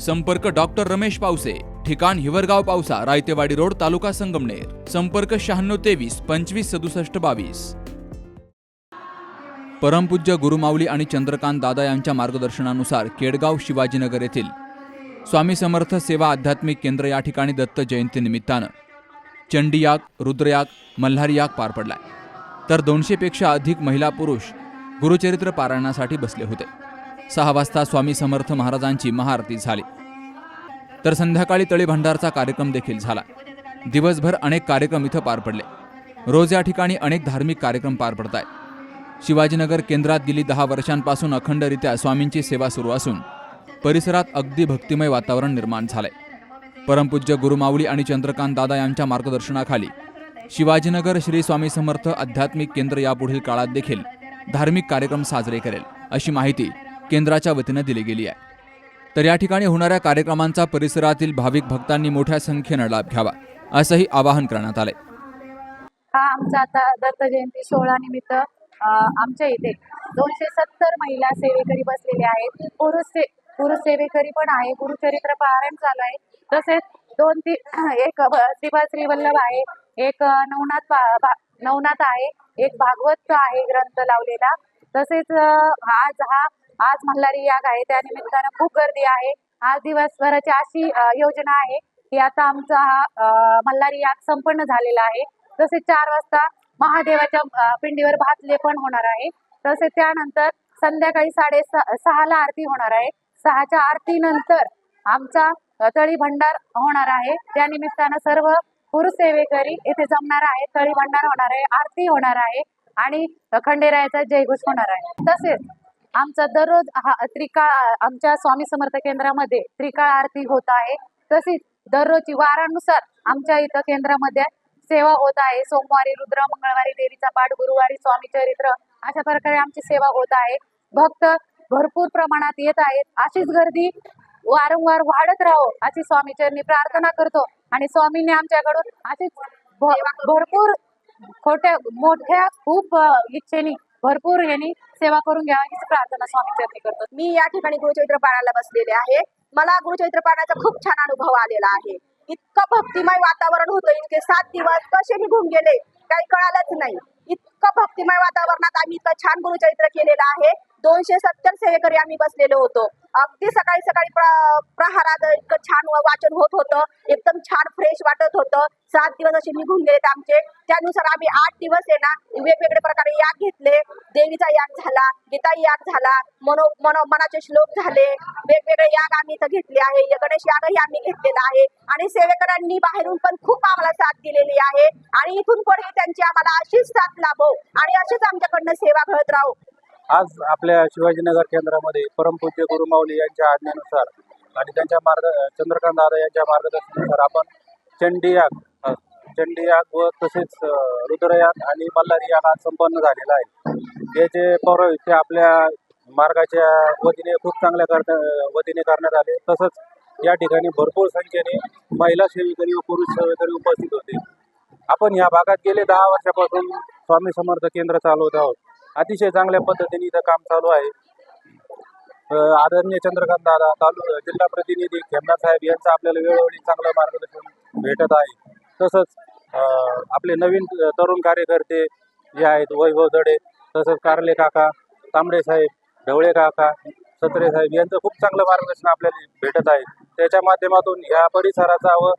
संपर्क डॉक्टर रमेश पावसे ठिकाण हिवरगाव पावसा रायतेवाडी रोड तालुका संगमनेर. संपर्क शहाण्णव तेवीस पंचवीस सदुसष्ट बावीस. परमपूज्य गुरुमाऊली आणि चंद्रकांत दादा यांच्या मार्गदर्शनानुसार केडगाव शिवाजीनगर येथील स्वामी समर्थ सेवा आध्यात्मिक केंद्र या ठिकाणी दत्त जयंतीनिमित्तानं चंडीयाग रुद्रयाग मल्हारीयाग पार पडलाय. तर दोनशेपेक्षा अधिक महिला पुरुष गुरुचरित्र पारायणासाठी बसले होते. सहा वाजता स्वामी समर्थ महाराजांची महाआरती झाली. तर संध्याकाळी तळी भंडारचा कार्यक्रम देखील झाला. दिवसभर अनेक कार्यक्रम इथं पार पडले. रोज या ठिकाणी अनेक धार्मिक कार्यक्रम पार पडत आहेत शिवाजीनगर केंद्रात गेली दहा वर्षांपासून अखंडरित्या स्वामींची सेवा सुरू असून परिसरात अगदी भक्तिमय वातावरण निर्माण झालंय. परमपूज्य गुरुमाऊली आणि चंद्रकांत दादा यांच्या मार्गदर्शनाखाली शिवाजीनगर श्री स्वामी समर्थ आध्यात्मिक केंद्र यापुढील काळात देखील धार्मिक कार्यक्रम साजरे करेल अशी माहिती केंद्राच्या वतीनं दिली गेली आहे. तर या ठिकाणी होणाऱ्या कार्यक्रमांचा परिसरातील भाविक भक्तांनी मोठ्या संख्येनं लाभ घ्यावा असंही आवाहन करण्यात आलंय. हा आमचा आता दत्त जयंती सोहळा निमित्त आमच्या इथे दोनशे सत्तर महिला सेवेकरी बसलेले आहेत. पुरुष से पुरुष सेवेकरी पण आहे. गुरुचरित्र पारायण चालू आहे. तसेच दोन ती एक शिवा श्रीपाद श्री वल्लभ आहे. एक नवनाथ नवनाथ आहे. एक भागवत आहे ग्रंथ लावलेला. तसेच आज हा आज मल्हारी याग आहे त्या निमित्तानं खूप गर्दी आहे. आज दिवसभराची अशी योजना आहे की आता आमचा हा मल्हारी याग संपन्न झालेला आहे. तसेच चार वाजता महादेवाच्या पिंडीवर भात पण होणार आहे. तसेच त्यानंतर संध्याकाळी साडे सहाला आरती होणार आहे. सहाच्या आरती नंतर आमचा तळी भंडार होणार आहे. त्या निमित्तानं सर्व पुरुष सेवेकरी येथे जमणार आहे तळी भंडार होणार आहे आरती होणार आहे आणि खंडेरायाचा जयघोष होणार आहे. तसेच आमचा दररोज हा त्रिकाळ आमच्या स्वामी समर्थ केंद्रामध्ये त्रिकाळ आरती होत आहे. तसेच दररोजची वारानुसार आमच्या इथं केंद्रामध्ये सेवा होत आहे. सोमवारी रुद्र मंगळवारी देवीचा पाठ गुरुवारी स्वामी चरित्र अशा प्रकारे आमची सेवा होत आहे. भक्त भरपूर प्रमाणात येत आहेत. अशीच गर्दी वारंवार वाढत राहो अशी स्वामीचरणी प्रार्थना करतो आणि स्वामींनी आमच्याकडून अशीच भरपूर खोट्या मोठ्या खूप इच्छेनी इच्छेने भरपूर यांनी सेवा करून घ्यावी हीच प्रार्थना स्वामी करतो मी या ठिकाणी गुरुचरित्र पाण्याला बसलेले आहे. मला गुरुचरित्र पाण्याचा खूप छान अनुभव आलेला आहे. इतकं भक्तिमय वातावरण होतं. इतके सात दिवस कसे निघून गेले काही कळालंच नाही. इतकं भक्तिमय वातावरणात आम्ही इतकं छान गुरुचरित्र केलेलं आहे. दोनशे सत्तर सेवेकरी आम्ही बसलेलो होतो. अगदी सकाळी सकाळी प्रहारात इतकं छान वाचन होत होतं. एकदम छान फ्रेश वाटत होतं. सात दिवस असे निघून गेलेत आमचे. त्यानुसार आम्ही आठ दिवस आहे ना वेगवेगळे प्रकारे याग घेतले. देवीचा याग झाला गीता याग झाला मनो मनो मनाचे श्लोक झाले. वेगवेगळे याग आम्ही इथं घेतले आहे. गणेश यागही आम्ही घेतलेला आहे. आणि सेवेकरांनी बाहेरून पण खूप आम्हाला साथ दिलेली आहे. आणि इथून पुढे त्यांची आम्हाला अशीच साथ लाभो. आणि अशीच आमच्याकडनं सेवा घडत राहू. आज आपल्या शिवाजीनगर केंद्रामध्ये परमपूज्य गुरुमाऊली यांच्या आज्ञेनुसार आणि त्यांच्या मार्ग चंद्रकांत दादा यांच्या मार्गदर्शनानुसार आपण चंडीयाग चंडीयाग व तसेच रुद्रयाग आणि मल्हारी याग आज संपन्न झालेला आहे. याचे ते आपल्या मार्गाच्या वतीने खूप चांगल्या करण्या वतीने करण्यात आले. तसंच या ठिकाणी भरपूर संख्येने महिला सेवेकरी व पुरुष सेवेकरी उपस्थित होते. आपण या भागात गेले दहा वर्षापासून स्वामी समर्थ केंद्र चालवत आहोत. अतिशय चांगल्या पद्धतीने इथं काम चालू आहे. आदरणीय चंद्रकांत दादा तालु जिल्हा प्रतिनिधी खेमना साहेब यांचं आपल्याला वेळोवेळी चांगलं मार्गदर्शन भेटत आहे. तसंच आपले नवीन तरुण कार्यकर्ते जे आहेत वैभव दडे तसंच कारले काका तांबडे साहेब ढवळे काका सत्रे साहेब यांचं खूप चांगलं मार्गदर्शन आपल्याला भेटत आहे. त्याच्या माध्यमातून ह्या परिसराचा व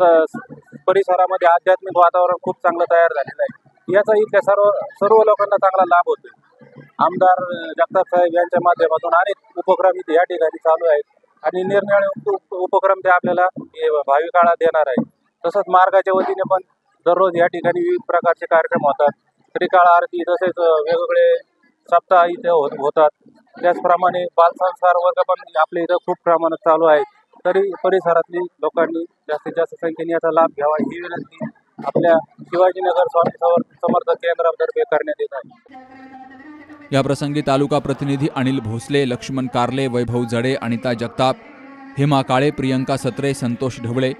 स- परिसरामध्ये आध्यात्मिक वातावरण खूप चांगलं तयार झालेलं आहे. याचा इथल्या सर्व सर्व लोकांना चांगला लाभ होतो आमदार जगताप साहेब यांच्या माध्यमातून अनेक उपक्रम इथे या ठिकाणी चालू आहेत. आणि निरनिराळे उप- उपक्रम ते आपल्याला हे भावी काळात देणार आहे तसंच मार्गाच्या वतीने पण दररोज या ठिकाणी विविध प्रकारचे कार्यक्रम होतात. त्रिकाळ आरती तसेच वेगवेगळे सप्ताह इथे होतात. त्याचप्रमाणे बालसंस्कार वर्ग पण आपल्या इथं खूप प्रमाणात चालू आहेत. तरी परिसरातली लोकांनी जास्तीत जास्त संख्येने याचा लाभ घ्यावा ही विनंती आपल्या शिवाजीनगर स्वामी समर्थ केंद्रातर्फे करण्यात येत आहे. या प्रसंगी तालुका प्रतिनिधी अनिल भोसले लक्ष्मण कारले वैभव जडे अनिता जगताप हेमा काळे प्रियंका सत्रे संतोष ढवळे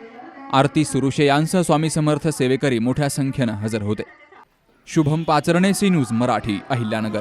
आरती सुरुशे यांसह स्वामी समर्थ सेवेकरी मोठ्या संख्येनं हजर होते. Shubham Pacharne C news Marathi Ahilyanagar.